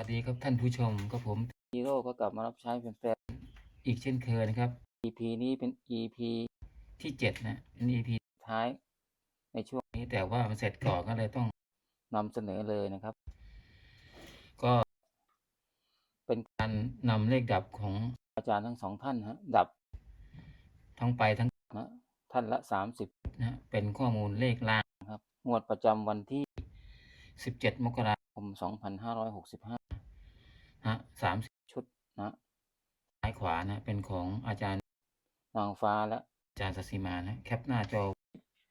วัสดีครับท่านผู้ชมก็ผมฮีโร่ก็กลับมารับใช้เป็นแฟนอีกเช่นเคยนะครับ EP นี้เป็น EP ที่เจ็ดนะเป็น EP ท้าย ในช่วงนี้แต่ว่ามันเสร็จก่อนก็เลยต้องนำเสนอเลยนะครับ ก็เป็นการนำเลขดับของอาจารย์ทั้งสองท่านฮะดับทั้งไปทั้งนะท่านละสามสิบนะเป็นข้อมูลเลขล่างครับงวดประจำวันที่17มกราคมสองพันห้าร้อยหกสิบห้า ฮะสามสิบชุดนะซ้ายขวานะ เป็นของอาจารย์นางฟ้าและอาจารย์สศิมานะแคปหน้าจอ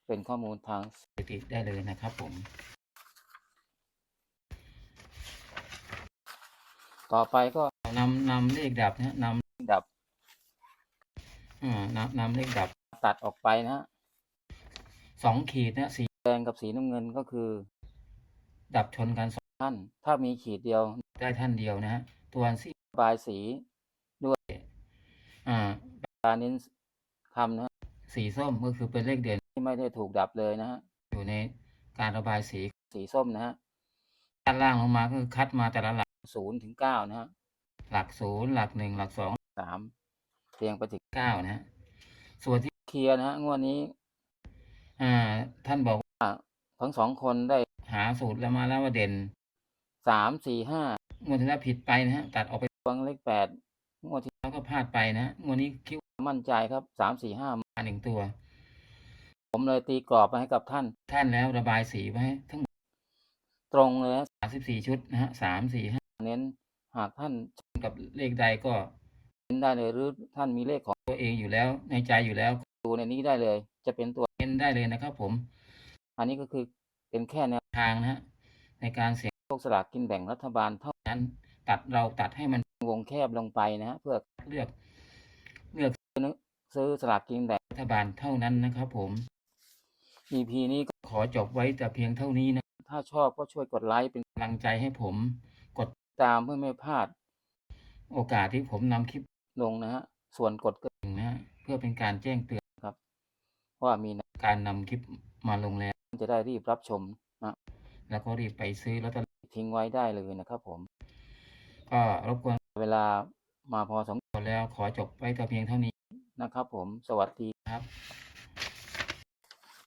เป็นข้อมูลทางสถิติได้เลยนะครับผม ต่อไปก็นำนำเลขดับนะนดับำอ่านำนำเลขดับตัดออกไปนะฮะสองขีดนะสีแดงกับสีน้ำเงินก็คือ ดับชนกันสอง ท่าน ถ้ามีขีดเดียวได้ท่านเดียวนะฮะตัวสีระบายสีอ่าการเน้นคำนะฮะสีส้มก็คือเป็นเลขเด่นที่ไม่ได้ถูกดับเลยนะฮะอยู่ในการระบายสีสีส้มนะฮะด้านล่างลงมาก็คือคัดมาแต่ละหลักศูนย์ถึงเก้านะฮะหลักศูนย์หลักหนึ่งหลักสองสามเรียงไปถึงเก้านะฮะส่วนที่เคลียร์นะฮะงวดนี้อ่าท่านบอกว่าทั้งสองคนได้หาสูตรแล้วมาแล้วว่าเด่น สามสี่ห้างวดที่แล้วผิดไปนะฮะตัดออกไปวงเลขแปดงวดที่แล้วก็พลาดไปนะฮะงวดนี้คิดว่ามั่นใจครับสามสี่ห้ามาหนึ่งตัว ผมเลยตีกรอบมาให้กับท่าน ท่านแล้วระบายสีไว้ให้ทั้งหมดตรงเลยนะสามสิบสี่ชุดนะฮะสามสี่ห้าเน้นหากท่านกับเลขใดก็เน้นได้เลยหรือท่านมีเลขของตัวเองอยู่แล้ว ในใจอยู่แล้วดูในนี้ได้เลย จะเป็นตัวเน้นได้เลยนะครับผม อันนี้ก็คือเป็นแค่แนวทางนะฮะในการเสี่ยงโชค สลากกินแบ่งรัฐบาลเท่านั้น ตัดเราตัดให้มันวงแคบลงไปนะฮะเพื่อเลือกเลือกซื้อสลากกินแบ่งรัฐบาลเท่านั้นนะครับผม EP นี้ก็ขอจบไว้แต่เพียงเท่านี้นะ ถ้าชอบก็ช่วยกดไลค์เป็นกำลังใจให้ผม กดตามเพื่อไม่พลาด โอกาสที่ผมนำคลิปลงนะฮะ ส่วนกดก็หนึ่งนะฮะเพื่อเป็นการแจ้งเตือนครับ ว่ามีการนำคลิปมาลงแล้ว จะได้รีบรับชมนะแล้วก็รีบไปซื้อลอตเตอรี่ ทิ้งไว้ได้เลยนะครับผม ก็รบกวนเวลามาพอสมแล้วขอจบไว้แต่เพียงเท่านี้นะครับผมสวัสดีครับ